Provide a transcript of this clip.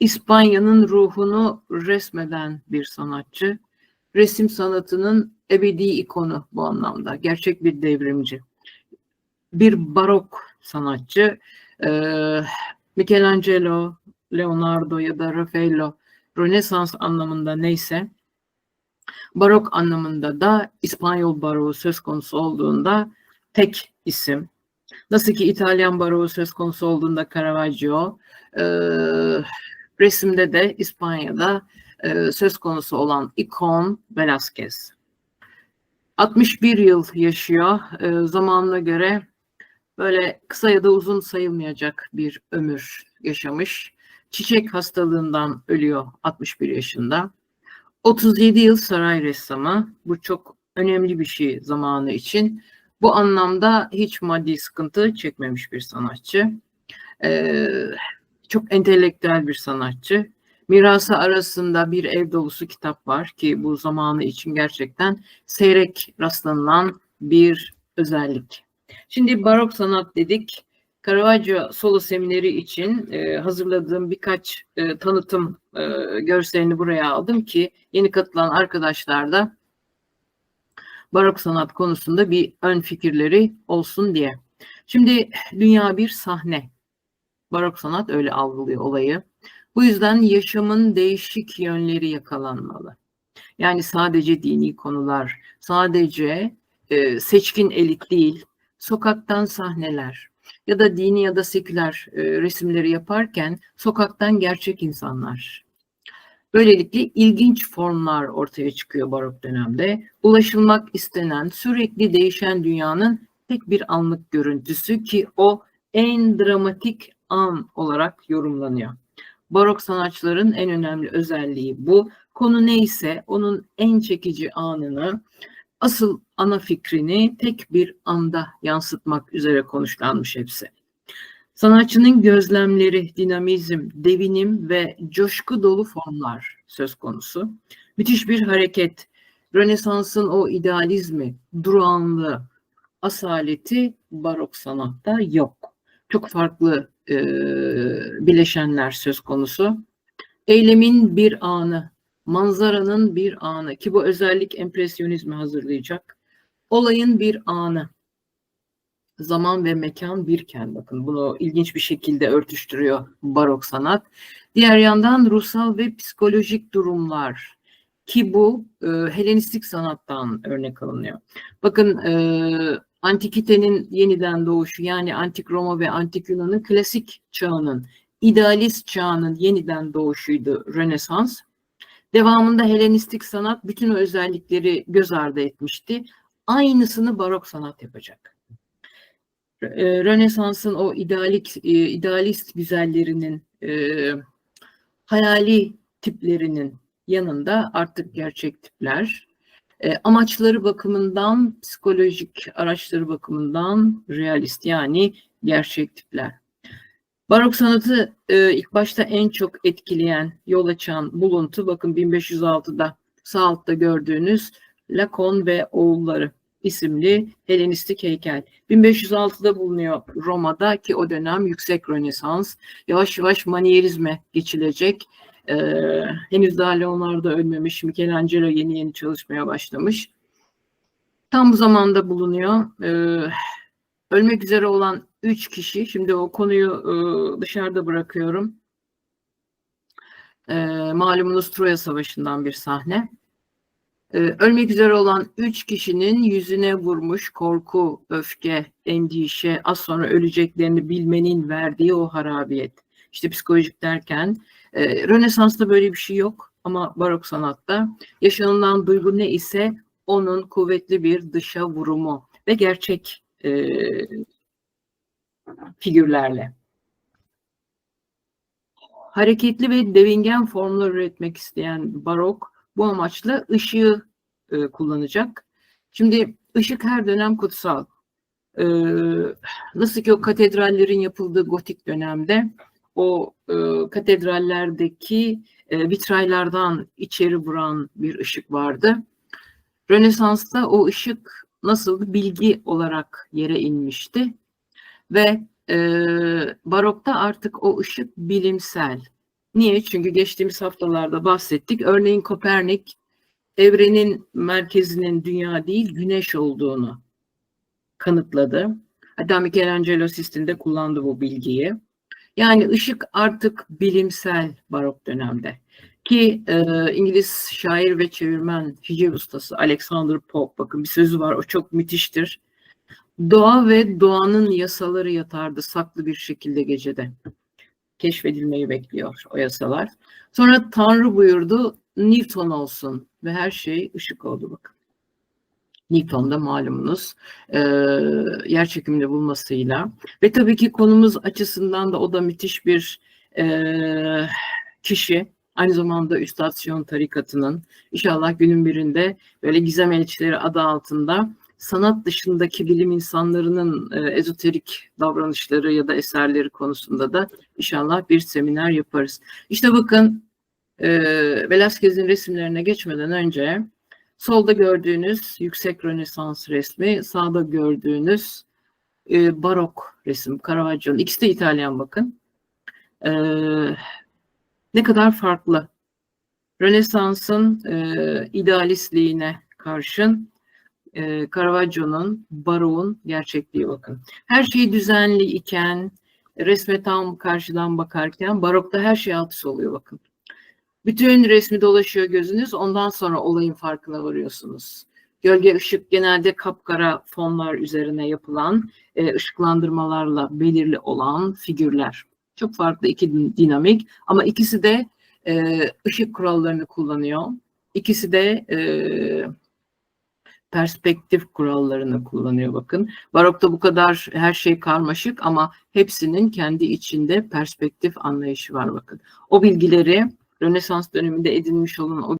İspanya'nın ruhunu resmeden bir sanatçı. Resim sanatının ebedi ikonu bu anlamda. Gerçek bir devrimci. Bir barok sanatçı. Ee, Michelangelo, Leonardo ya da Raffaello Rönesans anlamında neyse barok anlamında da İspanyol baroğu söz konusu olduğunda tek isim. Nasıl ki İtalyan baroğu söz konusu olduğunda Caravaggio, e, resimde de İspanya'da e, söz konusu olan ikon Velázquez. 61 yıl yaşıyor. E, zamanına göre böyle kısa ya da uzun sayılmayacak bir ömür yaşamış. Çiçek hastalığından ölüyor 61 yaşında. 37 yıl saray ressamı. Bu çok önemli bir şey zamanı için. Bu anlamda hiç maddi sıkıntı çekmemiş bir sanatçı. Ee, çok entelektüel bir sanatçı. Mirası arasında bir ev dolusu kitap var ki bu zamanı için gerçekten seyrek rastlanılan bir özellik. Şimdi barok sanat dedik. Caravaggio solo semineri için e, hazırladığım birkaç e, tanıtım e, görselini buraya aldım ki yeni katılan arkadaşlar da barok sanat konusunda bir ön fikirleri olsun diye. Şimdi dünya bir sahne. Barok sanat öyle algılıyor olayı. Bu yüzden yaşamın değişik yönleri yakalanmalı. Yani sadece dini konular, sadece e, seçkin elit değil, sokaktan sahneler ya da dini ya da seküler e, resimleri yaparken sokaktan gerçek insanlar. Böylelikle ilginç formlar ortaya çıkıyor barok dönemde. Ulaşılmak istenen sürekli değişen dünyanın tek bir anlık görüntüsü ki o en dramatik an olarak yorumlanıyor. Barok sanatçıların en önemli özelliği bu. Konu neyse onun en çekici anını, asıl ana fikrini tek bir anda yansıtmak üzere konuşlanmış hepsi. Sanatçının gözlemleri, dinamizm, devinim ve coşku dolu formlar söz konusu. Müthiş bir hareket, Rönesans'ın o idealizmi, durağanlığı, asaleti barok sanatta yok. Çok farklı e, bileşenler söz konusu. Eylemin bir anı, manzaranın bir anı ki bu özellik empresyonizmi hazırlayacak. Olayın bir anı. Zaman ve mekan birken bakın bunu ilginç bir şekilde örtüştürüyor barok sanat. Diğer yandan ruhsal ve psikolojik durumlar ki bu e, Helenistik sanattan örnek alınıyor. Bakın e, antikitenin yeniden doğuşu yani antik Roma ve antik Yunan'ın klasik çağının, idealist çağının yeniden doğuşuydu Rönesans. Devamında Helenistik sanat bütün özellikleri göz ardı etmişti. Aynısını barok sanat yapacak. Ee, Rönesans'ın o idealik, e, idealist güzellerinin, e, hayali tiplerinin yanında artık gerçek tipler, e, amaçları bakımından, psikolojik araçları bakımından realist yani gerçek tipler. Barok sanatı e, ilk başta en çok etkileyen, yol açan buluntu bakın 1506'da sağ altta gördüğünüz Lakon ve oğulları isimli Helenistik heykel. 1506'da bulunuyor Roma'da ki o dönem yüksek Rönesans. Yavaş yavaş manyerizme geçilecek. Ee, henüz daha Leonardo ölmemiş, Michelangelo yeni yeni çalışmaya başlamış. Tam bu zamanda bulunuyor. Ee, ölmek üzere olan üç kişi, şimdi o konuyu e, dışarıda bırakıyorum. Ee, malumunuz Troya Savaşı'ndan bir sahne. Ee, ölmek üzere olan üç kişinin yüzüne vurmuş korku, öfke, endişe, az sonra öleceklerini bilmenin verdiği o harabiyet. İşte psikolojik derken e, Rönesans'ta böyle bir şey yok ama barok sanatta yaşanılan duygu ne ise onun kuvvetli bir dışa vurumu ve gerçek e, figürlerle. Hareketli ve devingen formlar üretmek isteyen barok bu amaçla ışığı e, kullanacak. Şimdi ışık her dönem kutsal. E, nasıl ki o katedrallerin yapıldığı gotik dönemde o e, katedrallerdeki e, vitraylardan içeri vuran bir ışık vardı. Rönesans'ta o ışık nasıl bilgi olarak yere inmişti ve e, barokta artık o ışık bilimsel. Niye? Çünkü geçtiğimiz haftalarda bahsettik. Örneğin Kopernik evrenin merkezinin dünya değil güneş olduğunu kanıtladı. Hatta Michelangelo Sistine de kullandı bu bilgiyi. Yani ışık artık bilimsel barok dönemde. Ki e, İngiliz şair ve çevirmen hiciv ustası Alexander Pope bakın bir sözü var o çok müthiştir. Doğa ve doğanın yasaları yatardı saklı bir şekilde gecede. Keşfedilmeyi bekliyor o yasalar. Sonra Tanrı buyurdu Newton olsun ve her şey ışık oldu bakın. Newton da malumunuz e, yer çekimini bulmasıyla ve tabii ki konumuz açısından da o da müthiş bir e, kişi. Aynı zamanda Üstad Siyon tarikatının inşallah günün birinde böyle gizem elçileri adı altında sanat dışındaki bilim insanlarının e, ezoterik davranışları ya da eserleri konusunda da inşallah bir seminer yaparız. İşte bakın e, Velázquez'in resimlerine geçmeden önce solda gördüğünüz yüksek Rönesans resmi, sağda gördüğünüz e, barok resim Caravaggio'nun. İkisi de İtalyan bakın. E, ne kadar farklı. Rönesans'ın e, idealistliğine karşın e, Caravaggio'nun, Barok'un gerçekliği bakın. Her şey düzenli iken, resme tam karşıdan bakarken Barok'ta her şey alt üst oluyor bakın. Bütün resmi dolaşıyor gözünüz, ondan sonra olayın farkına varıyorsunuz. Gölge ışık genelde kapkara fonlar üzerine yapılan e, ışıklandırmalarla belirli olan figürler. Çok farklı iki dinamik ama ikisi de e, ışık kurallarını kullanıyor. İkisi de e, perspektif kurallarını kullanıyor bakın. Barokta bu kadar her şey karmaşık ama hepsinin kendi içinde perspektif anlayışı var bakın. O bilgileri Rönesans döneminde edinmiş olan o